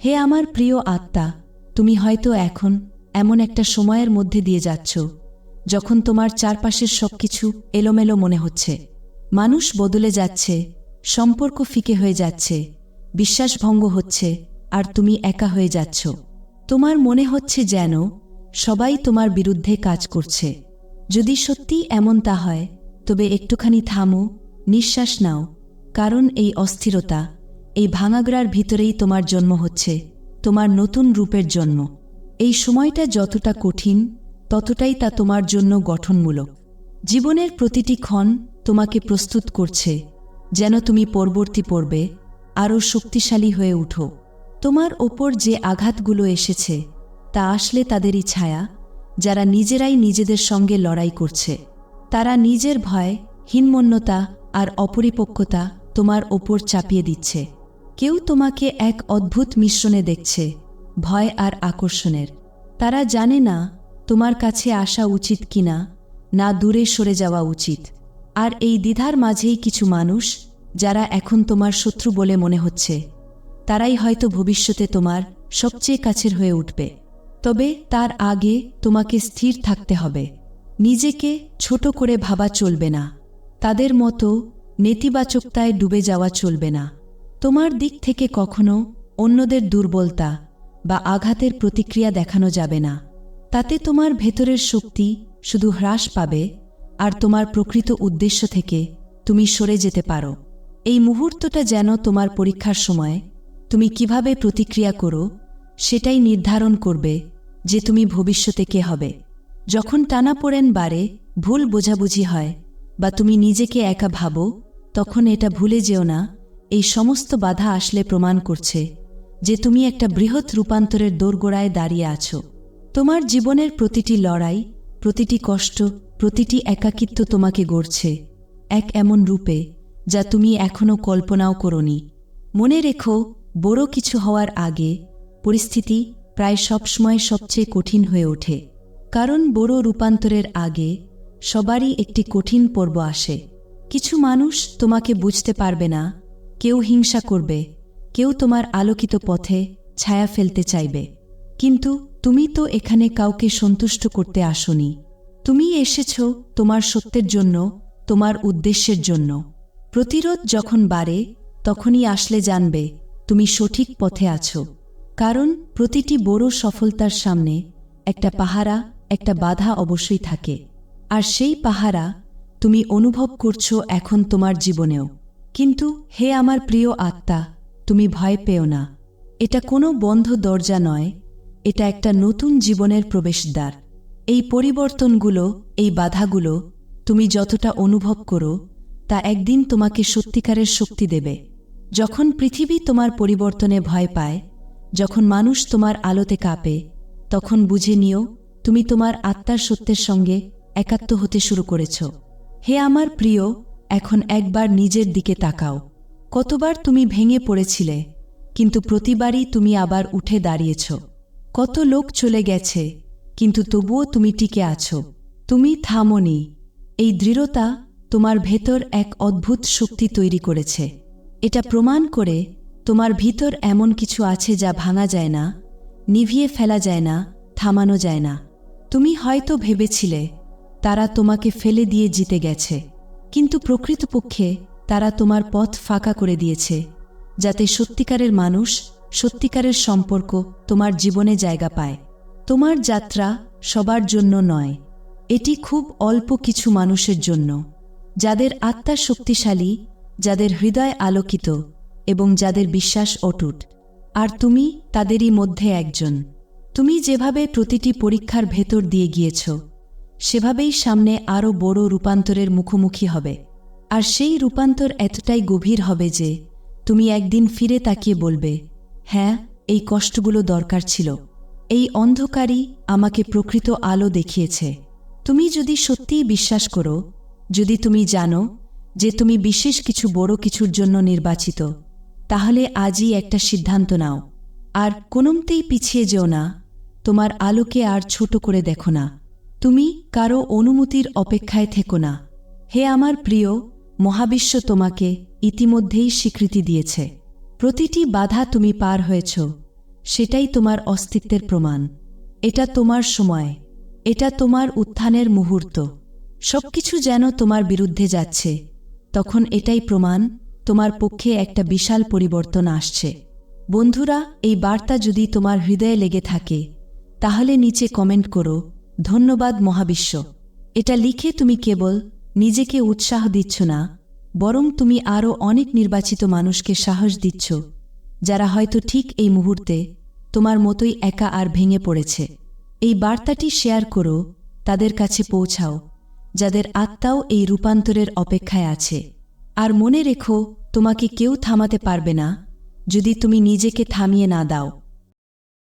হে আমার প্রিয় আত্মা, তুমি হয়তো এখন এমন একটা সময়ের মধ্যে দিয়ে যাচ্ছ, যখন তোমার চারপাশের সবকিছু এলোমেলো মনে হচ্ছে। মানুষ বদলে যাচ্ছে, সম্পর্ক ফিকে হয়ে যাচ্ছে বিশ্বাসভঙ্গ হচ্ছে, আর তুমি একা হয়ে যাচ্ছ। তোমার মনে হচ্ছে যেন সবাই তোমার বিরুদ্ধে কাজ করছে। যদি সত্যি এমন তা হয়, তবে একটুখানি থামো, নিঃশ্বাস নাও, কারণ এই অস্থিরতা এই ভাঙাগড়ার ভিতরেই তোমার জন্ম হচ্ছে, তোমার নতুন রূপের জন্ম। এই সময়টা যতটা কঠিন, ততটাই তা তোমার জন্য গঠনমূলক। জীবনের প্রতিটি ক্ষণ তোমাকে প্রস্তুত করছে, যেন তুমি পরবর্তী পর্বে আরও শক্তিশালী হয়ে উঠো। তোমার ওপর যে আঘাতগুলো এসেছে, তা আসলে তাদেরই ছায়া, যারা নিজেরাই নিজেদের সঙ্গে লড়াই করছে। তারা নিজের ভয়, হীনমন্যতা আর অপরিপক্কতা তোমার ওপর চাপিয়ে দিচ্ছে। কেউ তোমাকে এক অদ্ভুত মিশ্রণে দেখছে, ভয় আর আকর্ষণের। তারা জানে না তোমার কাছে আসা উচিত কিনা, না দূরে সরে যাওয়া উচিত। আর এই দ্বিধার মাঝেই কিছু মানুষ, যারা এখন তোমার শত্রু বলে মনে হচ্ছে, তারাই হয়তো ভবিষ্যতে তোমার সবচেয়ে কাছের হয়ে উঠবে। তবে তার আগে তোমাকে স্থির থাকতে হবে। নিজেকে ছোট করে ভাবা চলবে না। তাদের মতো নেতিবাচকতায় ডুবে যাওয়া চলবে না। তোমার দিক থেকে কখনো অন্যদের দুর্বলতা বা আঘাতের প্রতিক্রিয়া দেখানো যাবে না। তাতে তোমার ভেতরের শক্তি শুধু হ্রাস পাবে আর তোমার প্রকৃত উদ্দেশ্য থেকে তুমি সরে যেতে পারো। এই মুহূর্তটা যেন তোমার পরীক্ষার সময় তুমি কীভাবে প্রতিক্রিয়া করো সেটাই নির্ধারণ করবে যে তুমি ভবিষ্যতে কে হবে। যখন টানাপোড়েন বারে ভুল বোঝাবুঝি হয় বা তুমি নিজেকে একা ভাবো, তখন এটা ভুলে যেও না এই সমস্ত বাধা আসলে প্রমাণ করছে যে তুমি একটা বৃহৎ রূপান্তরের দোরগোড়ায় দাঁড়িয়ে আছো। তোমার জীবনের প্রতিটি লড়াই, প্রতিটি কষ্ট, প্রতিটি একাকিত্ব তোমাকে গড়ছে এক এমন রূপে যা তুমি এখনও কল্পনাও করনি। মনে রেখো, বড় কিছু হওয়ার আগে পরিস্থিতি প্রায় সবসময় সবচেয়ে কঠিন হয়ে ওঠে। কারণ বড় রূপান্তরের আগে সবারই একটি কঠিন পর্ব আসে। কিছু মানুষ তোমাকে বুঝতে পারবে না কেউ হিংসা করবে, কেউ তোমার আলোকিত পথে ছায়া ফেলতে চাইবে। কিন্তু তুমি তো এখানে কাউকে সন্তুষ্ট করতে আসনি। তুমি এসেছ তোমার সত্যের জন্য, তোমার উদ্দেশ্যের জন্য। প্রতিরোধ যখন বাড়ে, তখনই আসলে জানবে তুমি সঠিক পথে আছো। কারণ প্রতিটি বড় সফলতার সামনে একটা পাহারা, একটা বাধা অবশ্যই থাকে। আর সেই পাহারা তুমি অনুভব করছ এখন তোমার জীবনেও। কিন্তু হে আমার প্রিয় আত্মা, তুমি ভয় পেও না। এটা কোনো বন্ধ দরজা নয়, এটা একটা নতুন জীবনের প্রবেশদ্বার। এই পরিবর্তনগুলো, এই বাধাগুলো তুমি যতটা অনুভব করো, তা একদিন তোমাকে সত্যিকারের শক্তি দেবে। যখন পৃথিবী তোমার পরিবর্তনে ভয় পায়, যখন মানুষ তোমার আলোতে কাঁপে, তখন বুঝে নিও, তুমি তোমার আত্মার সত্যের সঙ্গে একাত্ম হতে শুরু করেছ। হে আমার প্রিয় এখন একবার নিজের দিকে তাকাও। কতবার তুমি ভেঙে পড়েছিলে, কিন্তু প্রতিবারই তুমি আবার উঠে দাঁড়িয়েছ। কত লোক চলে গেছে, কিন্তু তবুও তুমি টিকে আছো। তুমি থামনি। এই দৃঢ়তা তোমার ভেতর এক অদ্ভুত শক্তি তৈরি করেছে। এটা প্রমাণ করে তোমার ভিতর এমন কিছু আছে যা ভাঙা যায় না, নিভিয়ে ফেলা যায় না, থামানো যায় না। তুমি হয়তো ভেবেছিলে তারা তোমাকে ফেলে দিয়ে জিতে গেছে। কিন্তু প্রকৃতপক্ষে তারা তোমার পথ ফাঁকা করে দিয়েছে, যাতে সত্যিকারের মানুষ সত্যিকারের সম্পর্ক তোমার জীবনে জায়গা পায়। তোমার যাত্রা সবার জন্য নয়, এটি খুব অল্প কিছু মানুষের জন্য, যাদের আত্মা শক্তিশালী, যাদের হৃদয় আলোকিত এবং যাদের বিশ্বাস অটুট। আর তুমি তাদেরই মধ্যে একজন। তুমি যেভাবে প্রতিটি পরীক্ষার ভেতর দিয়ে গিয়েছ সেভাবেই সামনে আরও বড় রূপান্তরের মুখোমুখি হবে। আর সেই রূপান্তর এতটাই গভীর হবে যে, তুমি একদিন ফিরে তাকিয়ে বলবে হ্যাঁ এই কষ্টগুলো দরকার ছিল। এই অন্ধকারই আমাকে প্রকৃত আলো দেখিয়েছে। তুমি যদি সত্যিই বিশ্বাস করো, যদি তুমি জানো যে তুমি বিশেষ কিছু বড় কিছুর জন্য নির্বাচিত, তাহলে আজই একটা সিদ্ধান্ত নাও। আর কোনমতেই পিছিয়ে যেও না। তোমার আলোকে আর ছোট করে দেখো না। তুমি কারও অনুমতির অপেক্ষায় থেকো না। হে আমার প্রিয়, মহাবিশ্ব তোমাকে ইতিমধ্যেই স্বীকৃতি দিয়েছে। প্রতিটি বাধা তুমি পার হয়েছ। সেটাই তোমার অস্তিত্বের প্রমাণ। এটা তোমার সময়। এটা তোমার উত্থানের মুহূর্ত। সবকিছু যেন তোমার বিরুদ্ধে যাচ্ছে। তখন এটাই প্রমাণ, তোমার পক্ষে একটা বিশাল পরিবর্তন আসছে। বন্ধুরা, এই বার্তা যদি তোমার হৃদয়ে লেগে থাকে, তাহলে নিচে কমেন্ট করো। ধন্যবাদ মহাবিশ্ব। এটা লিখে তুমি কেবল নিজেকে উৎসাহ দিচ্ছ না, বরং তুমি আরও অনেক নির্বাচিত মানুষকে সাহস দিচ্ছ, যারা হয়তো ঠিক এই মুহূর্তে তোমার মতোই একা আর ভেঙে পড়েছে। এই বার্তাটি শেয়ার করো, তাদের কাছে পৌঁছাও, যাদের আত্মাও এই রূপান্তরের অপেক্ষায় আছে। আর মনে রেখো, তোমাকে কেউ থামাতে পারবে না, যদি তুমি নিজেকে থামিয়ে না দাও।